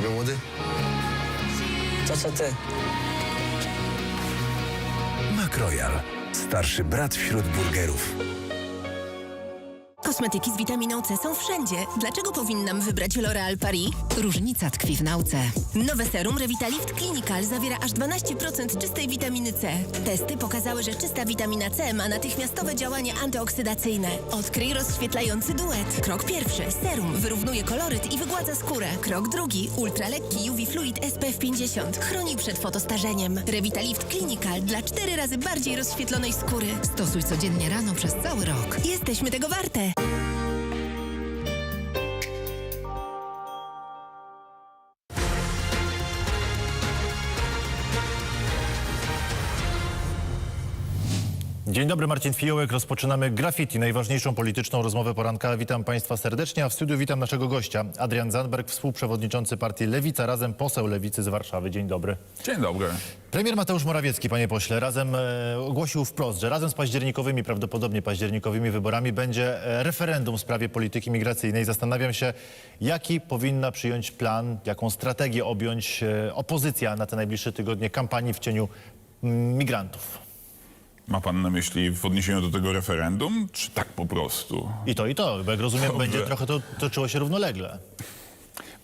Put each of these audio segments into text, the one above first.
ciebie, młody? To co ty? Macroyal. Starszy brat wśród burgerów. Kosmetyki z witaminą C są wszędzie. Dlaczego powinnam wybrać L'Oréal Paris? Różnica tkwi w nauce. Nowe serum Revitalift Clinical zawiera aż 12% czystej witaminy C. Testy pokazały, że czysta witamina C ma natychmiastowe działanie antyoksydacyjne. Odkryj rozświetlający duet. Krok pierwszy. Serum wyrównuje koloryt i wygładza skórę. Krok drugi. Ultralekki UV Fluid SPF 50. Chroni przed fotostarzeniem. Revitalift Clinical dla 4 razy bardziej rozświetlonej skóry. Stosuj codziennie rano przez cały rok. Jesteśmy tego warte. Dzień dobry, Marcin Fiołek. Rozpoczynamy Graffiti, najważniejszą polityczną rozmowę poranka. Witam Państwa serdecznie, a w studiu witam naszego gościa, Adrian Zandberg, współprzewodniczący partii Lewica, razem poseł Lewicy z Warszawy. Dzień dobry. Dzień dobry. Premier Mateusz Morawiecki, panie pośle, razem e, ogłosił wprost, że razem z październikowymi, prawdopodobnie październikowymi wyborami będzie e, referendum w sprawie polityki migracyjnej. Zastanawiam się, jaki powinna przyjąć plan, jaką strategię objąć e, opozycja na te najbliższe tygodnie kampanii w cieniu mm, migrantów. Ma pan na myśli w odniesieniu do tego referendum, czy tak po prostu? I to, i to, bo jak rozumiem, Dobrze. będzie trochę to toczyło się równolegle.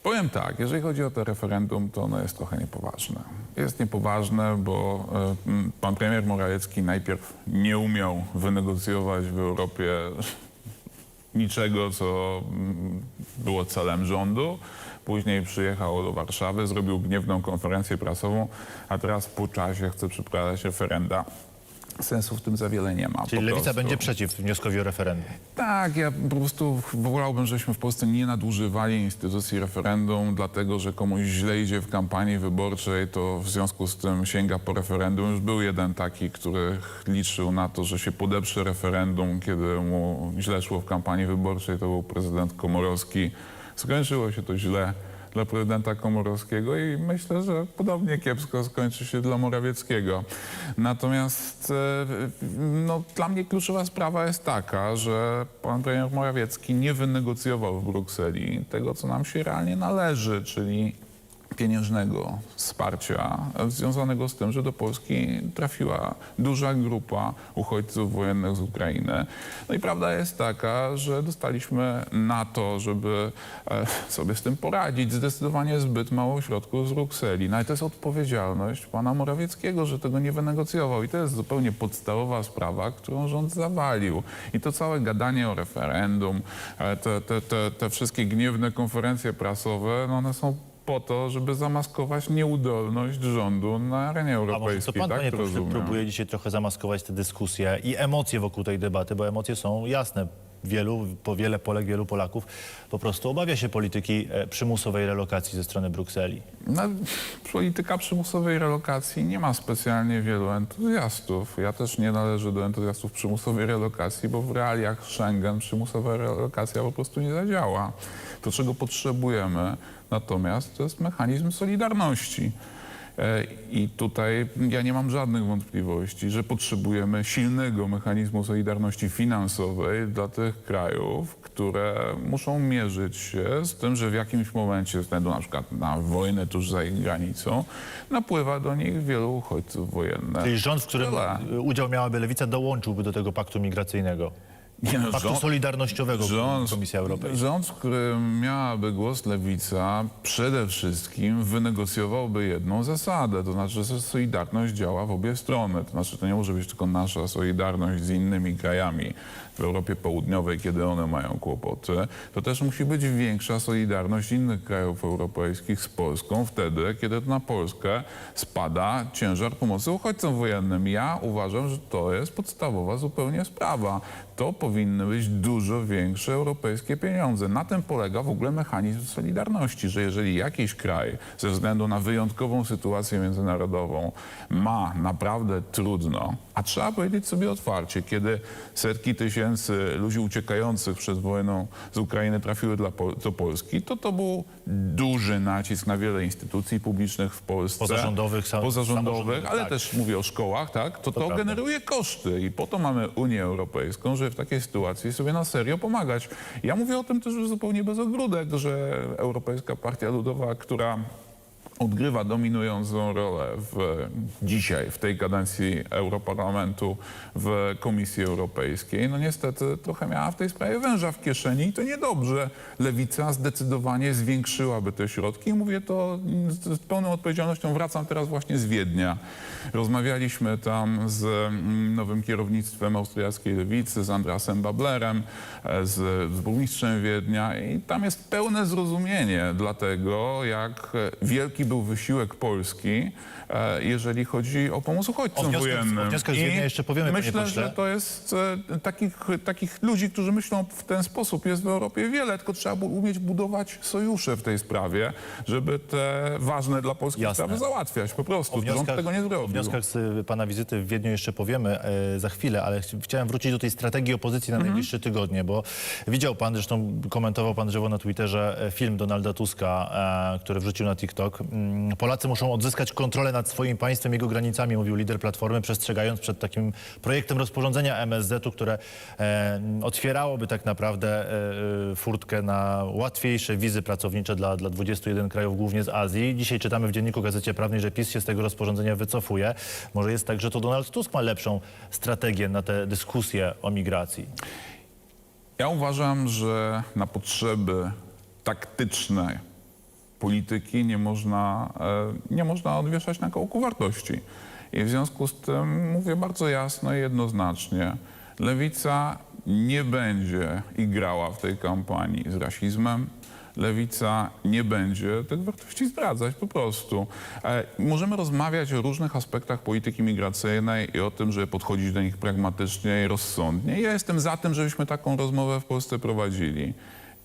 Powiem tak, jeżeli chodzi o to referendum, to ono jest trochę niepoważne. Jest niepoważne, bo e, pan premier Morawiecki najpierw nie umiał wynegocjować w Europie niczego, co było celem rządu. Później przyjechał do Warszawy, zrobił gniewną konferencję prasową, a teraz po czasie chce przeprowadzać referenda. Sensu w tym za wiele nie ma. Czyli po Lewica prostu. będzie przeciw wnioskowi o referendum. Tak, ja po prostu wolałbym, żebyśmy w Polsce nie nadużywali instytucji referendum, dlatego że komuś źle idzie w kampanii wyborczej, to w związku z tym sięga po referendum. Już był jeden taki, który liczył na to, że się podeprze referendum, kiedy mu źle szło w kampanii wyborczej, to był prezydent Komorowski. Skończyło się to źle dla prezydenta Komorowskiego i myślę, że podobnie kiepsko skończy się dla Morawieckiego. Natomiast e, no, dla mnie kluczowa sprawa jest taka, że pan premier Morawiecki nie wynegocjował w Brukseli tego, co nam się realnie należy, czyli pieniężnego wsparcia związanego z tym, że do Polski trafiła duża grupa uchodźców wojennych z Ukrainy. No i prawda jest taka, że dostaliśmy na to, żeby e, sobie z tym poradzić, zdecydowanie zbyt mało środków z Brukseli. No i to jest odpowiedzialność pana Morawieckiego, że tego nie wynegocjował. I to jest zupełnie podstawowa sprawa, którą rząd zawalił. I to całe gadanie o referendum, e, te, te, te, te wszystkie gniewne konferencje prasowe, no one są po to, żeby zamaskować nieudolność rządu na arenie A może to europejskiej. pan, tak panie to rozumiem. próbuje dzisiaj trochę zamaskować tę dyskusję i emocje wokół tej debaty, bo emocje są jasne. Wielu, po wiele Polek, wielu Polaków po prostu obawia się polityki e, przymusowej relokacji ze strony Brukseli. No, polityka przymusowej relokacji nie ma specjalnie wielu entuzjastów. Ja też nie należę do entuzjastów przymusowej relokacji, bo w realiach Schengen przymusowa relokacja po prostu nie zadziała. To, czego potrzebujemy natomiast, to jest mechanizm solidarności. E, I tutaj ja nie mam żadnych wątpliwości, że potrzebujemy silnego mechanizmu solidarności finansowej dla tych krajów, które muszą mierzyć się z tym, że w jakimś momencie, ze względu na przykład na wojnę tuż za ich granicą, napływa do nich wielu uchodźców wojennych. Czyli rząd, w którym udział miałaby Lewica, dołączyłby do tego paktu migracyjnego. Nie no, Paktu rząd- solidarnościowego Rząd, Komisja Europejska. Rząd, w którym miałaby głos lewica, przede wszystkim wynegocjowałby jedną zasadę, to znaczy, że solidarność działa w obie strony. To znaczy, to nie może być tylko nasza solidarność z innymi krajami w Europie Południowej, kiedy one mają kłopoty. To też musi być większa solidarność innych krajów europejskich z Polską wtedy, kiedy na Polskę spada ciężar pomocy uchodźcom wojennym. Ja uważam, że to jest podstawowa zupełnie sprawa. To powinny być dużo większe europejskie pieniądze. Na tym polega w ogóle mechanizm solidarności, że jeżeli jakiś kraj ze względu na wyjątkową sytuację międzynarodową ma naprawdę trudno, a trzeba powiedzieć sobie otwarcie, kiedy setki tysięcy ludzi uciekających przed wojną z Ukrainy trafiły do Polski, to to był duży nacisk na wiele instytucji publicznych w Polsce. Pozarządowych, sam- pozarządowych ale tak. też mówię o szkołach, tak? To to, prawda. generuje koszty i po to mamy Unię Europejską, żeby w takie takiej sytuacji sobie na serio pomagać. Ja mówię o tym też zupełnie bez ogródek, że Europejska Partia Ludowa, która odgrywa dominującą rolę w, dzisiaj, w tej kadencji Europarlamentu, w Komisji Europejskiej, no niestety trochę miała w tej sprawie węża w kieszeni i to niedobrze. Lewica zdecydowanie zwiększyłaby te środki. I mówię to z, pełną odpowiedzialnością. Wracam teraz właśnie z Wiednia. Rozmawialiśmy tam z mm, nowym kierownictwem austriackiej lewicy, z Andrasem Bablerem, e, z, z burmistrzem Wiednia i tam jest pełne zrozumienie dla tego, jak e, był wysiłek Polski, e, jeżeli chodzi o pomoc uchodźcom O wnioskach- wojennym. o wnioskach z Wiednia I jeszcze powiemy, panie Myślę, pośle. że to jest e, takich, takich ludzi, którzy myślą w ten sposób. Jest w Europie wiele, tylko trzeba bu- umieć budować sojusze w tej sprawie, żeby te ważne dla Polski Jasne. sprawy załatwiać po prostu. Rząd tego nie o zrobił. wnioskach z y, pana wizyty w Wiedniu jeszcze powiemy e, za chwilę, ale ch- chciałem wrócić do tej strategii opozycji na najbliższe tygodnie, bo widział pan, zresztą komentował pan drzewo na Twitterze e, film Donalda Tuska, e, który wrzucił na TikTok. Mm, Polacy muszą odzyskać kontrolę nad swoim państwem, jego granicami, mówił lider Platformy, przestrzegając przed takim projektem rozporządzenia MSZ-u, które e, otwierałoby tak naprawdę e, e, furtkę na łatwiejsze wizy pracownicze dla, dla 21 krajów, głównie z Azji. Dzisiaj czytamy w Dzienniku Gazecie Prawnej, że PiS się z tego rozporządzenia wycofuje. Może jest tak, że to Donald Tusk ma lepszą strategię na tę dyskusję o migracji. Ja uważam, że na potrzeby taktyczne polityki nie można, e, nie można odwieszać na kołku wartości. I w związku z tym mówię bardzo jasno i jednoznacznie, lewica nie będzie igrała w tej kampanii z rasizmem, Lewica nie będzie tych wartości zdradzać po prostu. E, możemy rozmawiać o różnych aspektach polityki migracyjnej i o tym, żeby podchodzić do nich pragmatycznie i rozsądnie. Ja jestem za tym, żebyśmy taką rozmowę w Polsce prowadzili,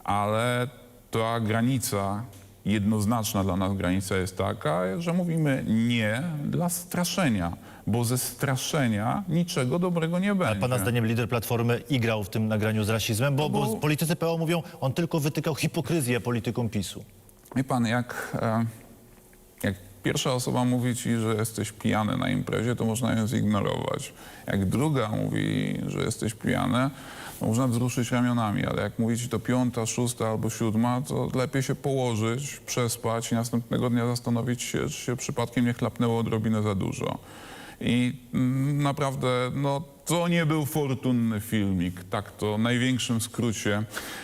ale ta granica, jednoznaczna dla nas granica jest taka, że mówimy nie dla straszenia, bo ze straszenia niczego dobrego nie będzie. A pana zdaniem lider Platformy igrał w tym nagraniu z rasizmem? Bo, bo bo- politycy PO mówią, on tylko wytykał hipokryzję politykom PiSu. Wie pan, jak, e, jak pierwsza osoba mówi ci, że jesteś pijany na imprezie, to można ją zignorować. Jak druga mówi, że jesteś pijany, to można wzruszyć ramionami, ale jak mówi ci to piąta, szósta albo siódma, to lepiej się położyć, przespać i następnego dnia zastanowić się, czy się przypadkiem nie chlapnęło odrobinę za dużo. I mm, naprawdę, no, to nie był fortunny filmik, tak to w największym skrócie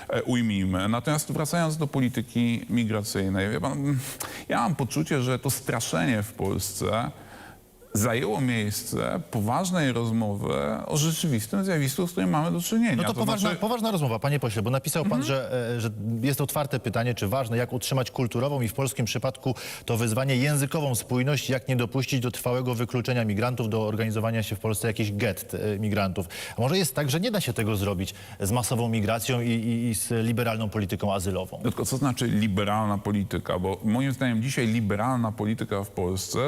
e, ujmijmy. Natomiast wracając do polityki migracyjnej, ja mam poczucie, że to straszenie w Polsce zajęło miejsce poważnej rozmowy o rzeczywistym zjawisku, z którym mamy do czynienia. No to, poważna, znaczy, Mhm. poważna rozmowa, panie pośle, bo napisał pan, że, e, że jest otwarte pytanie, czy ważne, jak utrzymać kulturową i w polskim przypadku to wyzwanie językową spójność, jak nie dopuścić do trwałego wykluczenia migrantów, do organizowania się w Polsce jakichś gett e, migrantów. A może jest tak, że nie da się tego zrobić z masową migracją i, i, i z liberalną polityką azylową? No Tylko co znaczy liberalna polityka? Bo moim zdaniem dzisiaj liberalna polityka w Polsce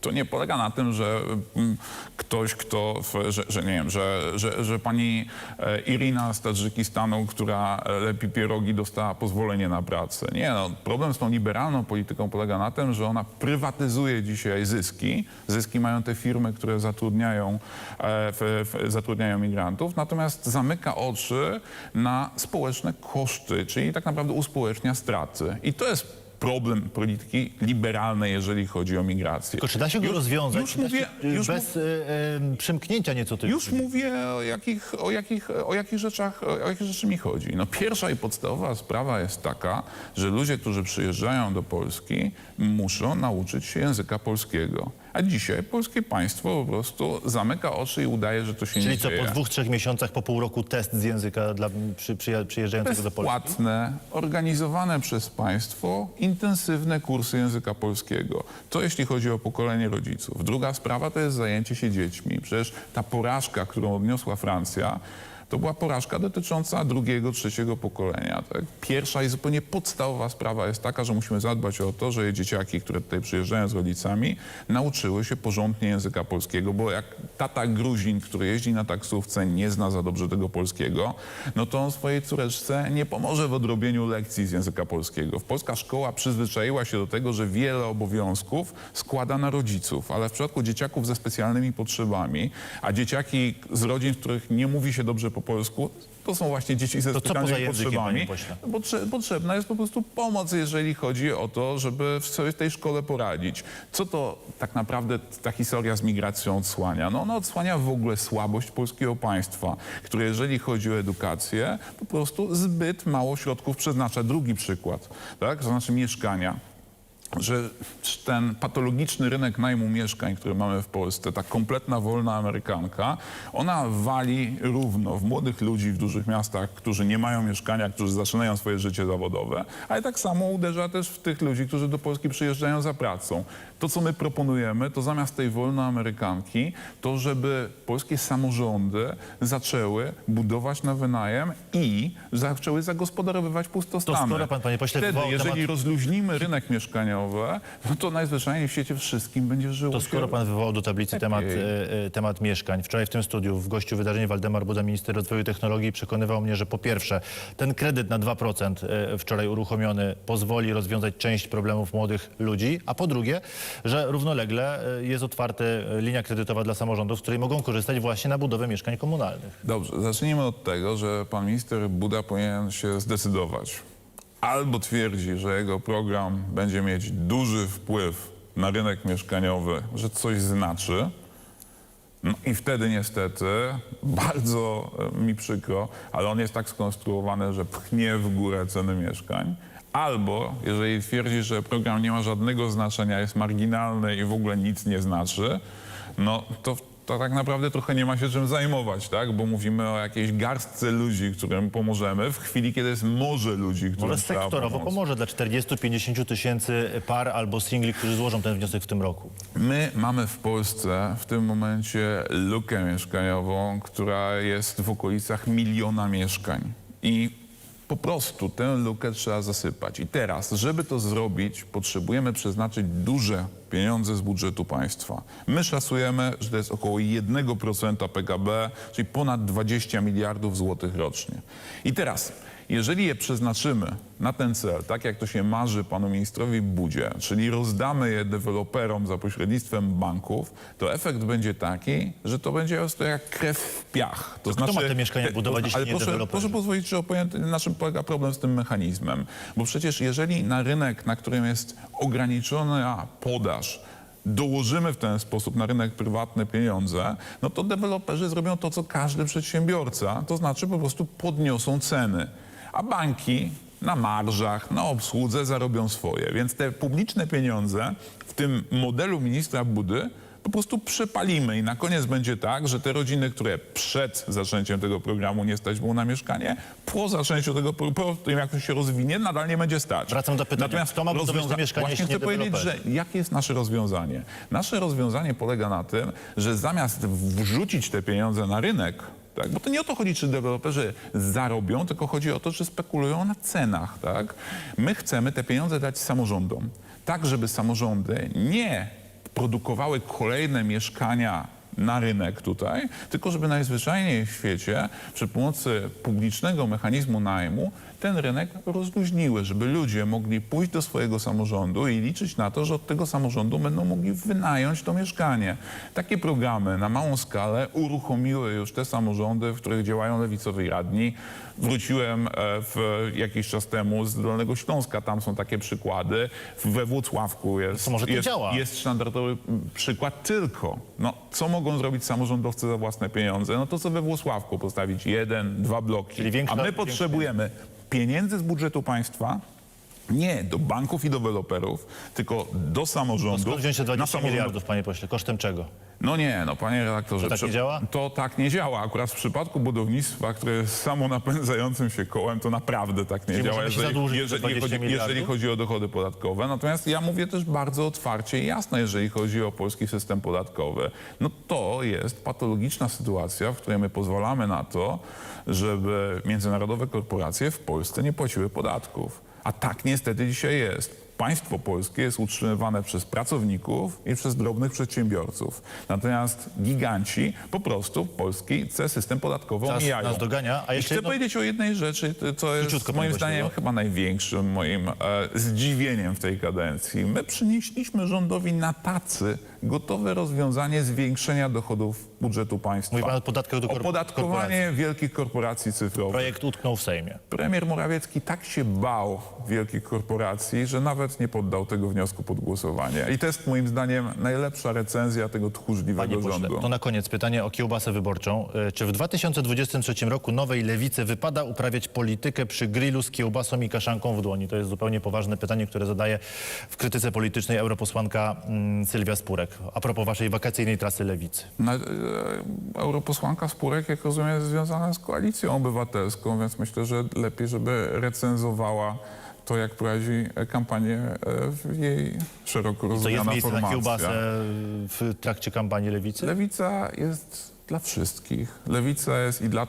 to nie polega na tym, że mm, ktoś, kto, że, że nie wiem, że, że, że pani e, Irina z Tadżykistanu, która e, lepi pierogi, dostała pozwolenie na pracę. Nie, no, problem z tą liberalną polityką polega na tym, że ona prywatyzuje dzisiaj zyski. Zyski mają te firmy, które zatrudniają, e, zatrudniają migrantów, natomiast zamyka oczy na społeczne koszty, czyli tak naprawdę uspołecznia straty. I to jest problem polityki liberalnej, jeżeli chodzi o migrację. Tylko czy da się go rozwiązać Już mówię, e, już bez e, e, przymknięcia nieco tych już mówię, o jakich, o, jakich, o, jakich rzeczach, o jakie rzeczy mi chodzi. No, pierwsza i podstawowa sprawa jest taka, że ludzie, którzy przyjeżdżają do Polski, muszą nauczyć się języka polskiego. A dzisiaj polskie państwo po prostu zamyka oczy i udaje, że to się Czyli nie co, dzieje. po dwóch, trzech miesiącach, po pół roku test z języka dla przy, przyja- przyjeżdżającego do Polski? bezpłatne, organizowane przez państwo intensywne kursy języka polskiego. To jeśli chodzi o pokolenie rodziców. Druga sprawa to jest zajęcie się dziećmi. Przecież ta porażka, którą odniosła Francja, to była porażka dotycząca drugiego, trzeciego pokolenia. Tak? Pierwsza i zupełnie podstawowa sprawa jest taka, że musimy zadbać o to, że dzieciaki, które tutaj przyjeżdżają z rodzicami, nauczyły się porządnie języka polskiego, bo jak tata Gruzin, który jeździ na taksówce, nie zna za dobrze tego polskiego, no to on swojej córeczce nie pomoże w odrobieniu lekcji z języka polskiego. Polska szkoła przyzwyczaiła się do tego, że wiele obowiązków składa na rodziców, ale w przypadku dzieciaków ze specjalnymi potrzebami, a dzieciaki z rodzin, w których nie mówi się dobrze po polsku, to są właśnie dzieci ze specjalnymi potrzebami. Potrze- potrzebna jest po prostu pomoc, jeżeli chodzi o to, żeby w tej szkole poradzić. Co to tak naprawdę ta historia z migracją odsłania? No ona odsłania w ogóle słabość polskiego państwa, które jeżeli chodzi o edukację, po prostu zbyt mało środków przeznacza. Drugi przykład, tak? to znaczy mieszkania że ten patologiczny rynek najmu mieszkań, który mamy w Polsce, ta kompletna wolna amerykanka, ona wali równo w młodych ludzi w dużych miastach, którzy nie mają mieszkania, którzy zaczynają swoje życie zawodowe, ale tak samo uderza też w tych ludzi, którzy do Polski przyjeżdżają za pracą. To, co my proponujemy, to zamiast tej wolnoamerykanki, to żeby polskie samorządy zaczęły budować na wynajem i zaczęły zagospodarowywać pustostany. To skoro pan, panie pośle, Wtedy, jeżeli temat- rozluźnimy rynek mieszkaniowy, no to najzwyczajniej w świecie wszystkim będzie żyło To skoro pan wywołał do tablicy temat, e, e, temat mieszkań. Wczoraj w tym studiu w gościu wydarzenia Waldemar Buda, minister rozwoju i technologii, przekonywał mnie, że po pierwsze ten kredyt na 2% e, wczoraj uruchomiony pozwoli rozwiązać część problemów młodych ludzi, a po drugie, że równolegle e, jest otwarta e, linia kredytowa dla samorządów, z której mogą korzystać właśnie na budowę mieszkań komunalnych. Dobrze, zacznijmy od tego, że pan minister Buda powinien się zdecydować. Albo twierdzi, że jego program będzie mieć duży wpływ na rynek mieszkaniowy, że coś znaczy. No i wtedy niestety, bardzo e, mi przykro, ale on jest tak skonstruowany, że pchnie w górę ceny mieszkań. Albo jeżeli twierdzi, że program nie ma żadnego znaczenia, jest marginalny i w ogóle nic nie znaczy, no to, to tak naprawdę trochę nie ma się czym zajmować, tak? Bo mówimy o jakiejś garstce ludzi, którym pomożemy, w chwili, kiedy jest morze ludzi, którym Może trzeba sektorowo pomóc. pomoże dla 40-50 tysięcy par albo singli, którzy złożą ten wniosek w tym roku. My mamy w Polsce w tym momencie lukę mieszkaniową, która jest w okolicach miliona mieszkań. I po prostu tę lukę trzeba zasypać. I teraz, żeby to zrobić, potrzebujemy przeznaczyć duże pieniądze z budżetu państwa. My szacujemy, że to jest około 1% PKB, czyli ponad 20 miliardów złotych rocznie. I teraz, jeżeli je przeznaczymy na ten cel, tak jak to się marzy panu ministrowi Budzie, czyli rozdamy je deweloperom za pośrednictwem banków, to efekt będzie taki, że to będzie prostu jak krew w piach. To kto ma te mieszkania budować, jeśli ale nie proszę, proszę pozwolić, że opowiem, na czym polega problem z tym mechanizmem. Bo przecież jeżeli na rynek, na którym jest ograniczona podaż, dołożymy w ten sposób na rynek prywatny pieniądze, no to deweloperzy zrobią to, co każdy przedsiębiorca, to znaczy po prostu podniosą ceny. A banki na marżach, na obsłudze zarobią swoje. Więc te publiczne pieniądze w tym modelu ministra Budy po prostu przepalimy i na koniec będzie tak, że te rodziny, które przed zaczęciem tego programu nie stać było na mieszkanie, po zaczęciu tego, po tym jak to się rozwinie, nadal nie będzie stać. Wracam do pytania, Natomiast kto ma rozwiąza- mieszkania, Właśnie chcę powiedzieć, że jakie jest nasze rozwiązanie? Nasze rozwiązanie polega na tym, że zamiast wrzucić te pieniądze na rynek, tak? Bo to nie o to chodzi, czy deweloperzy zarobią, tylko chodzi o to, czy spekulują na cenach. Tak? My chcemy te pieniądze dać samorządom, tak żeby samorządy nie produkowały kolejne mieszkania na rynek tutaj, tylko żeby najzwyczajniej w świecie przy pomocy publicznego mechanizmu najmu ten rynek rozluźniły, żeby ludzie mogli pójść do swojego samorządu i liczyć na to, że od tego samorządu będą mogli wynająć to mieszkanie. Takie programy na małą skalę uruchomiły już te samorządy, w których działają lewicowi radni. Wróciłem e, w, jakiś czas temu z Dolnego Śląska, tam są takie przykłady. We Włocławku jest, To może to jest, działa. jest standardowy przykład tylko. No, co mogą zrobić samorządowcy za własne pieniądze? No to co we Włocławku postawić jeden, dwa bloki. Czyli większa- A my potrzebujemy pieniędzy z budżetu państwa, nie do banków i deweloperów, tylko do samorządów. Skąd wziąć te na 20 samorządów- miliardów, panie pośle? Kosztem czego? no nie, no panie redaktorze. To tak nie działa? To tak nie działa. Akurat w przypadku budownictwa, które jest samo napędzającym się kołem, to naprawdę tak nie Czyli działa, jeżeli, jeżeli, 20 chodzi, jeżeli chodzi o dochody podatkowe. Natomiast ja mówię też bardzo otwarcie i jasno, jeżeli chodzi o polski system podatkowy. No to jest patologiczna sytuacja, w której my pozwalamy na to, żeby międzynarodowe korporacje w Polsce nie płaciły podatków. A tak niestety dzisiaj jest. Państwo polskie jest utrzymywane przez pracowników i przez drobnych przedsiębiorców. Natomiast giganci po prostu polski system podatkowy Czas omijają. nas dogania, a I jeszcze chcę jedno- powiedzieć o jednej rzeczy, co jest moim zdaniem no. chyba największym moim e, zdziwieniem w tej kadencji. My przynieśliśmy rządowi na tacy gotowe rozwiązanie zwiększenia dochodów budżetu państwa. Mówi pan o podatkach do korp- Opodatkowanie wielkich korporacji cyfrowych. Projekt utknął w Sejmie. Premier Morawiecki tak się bał wielkich korporacji, że nawet nie poddał tego wniosku pod głosowanie. I to jest moim zdaniem najlepsza recenzja tego tchórzliwego Panie pośle, rządu. to na koniec pytanie o kiełbasę wyborczą. E, Czy w 2023 roku nowej lewicy wypada uprawiać politykę przy grillu z kiełbasą i kaszanką w dłoni? To jest zupełnie poważne pytanie, które zadaje w krytyce politycznej europosłanka mm, Sylwia Spurek. A propos waszej wakacyjnej trasy lewicy. Na, europosłanka Spurek, jak rozumiem, jest związana z koalicją obywatelską, więc myślę, że lepiej, żeby recenzowała to, jak prowadzi e, kampanię e, w jej szeroko To jest rozumiana miejsce na formacja. kiełbasę w trakcie kampanii lewicy? Lewica jest dla wszystkich. Lewica jest i dla